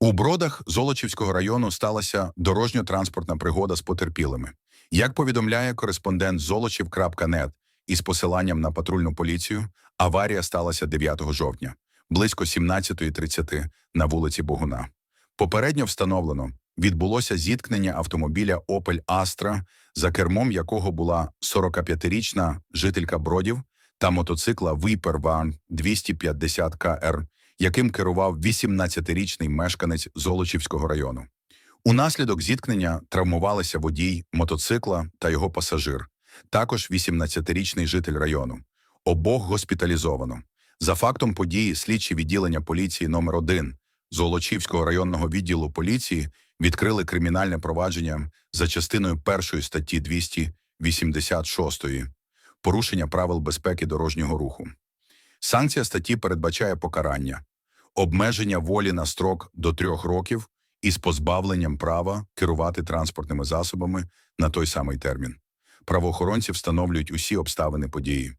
У бродах Золочівського району сталася дорожньо-транспортна пригода з потерпілими. Як повідомляє кореспондент Золочів.нет із посиланням на патрульну поліцію, аварія сталася 9 жовтня, близько 17.30 на вулиці Богуна. Попередньо встановлено, відбулося зіткнення автомобіля Opel Astra, за кермом якого була 45-річна жителька Бродів, та мотоцикла Viper Van 250 КР, яким керував 18-річний мешканець Золочівського району. Унаслідок зіткнення травмувалися водій мотоцикла та його пасажир, також 18-річний житель району. Обох госпіталізовано. За фактом події слідчі відділення поліції номер 1 Золочівського районного відділу поліції відкрили кримінальне провадження за частиною першої статті 286 порушення правил безпеки дорожнього руху. Санкція статті передбачає покарання, обмеження волі на строк до трьох років із позбавленням права керувати транспортними засобами на той самий термін. Правоохоронці встановлюють усі обставини події.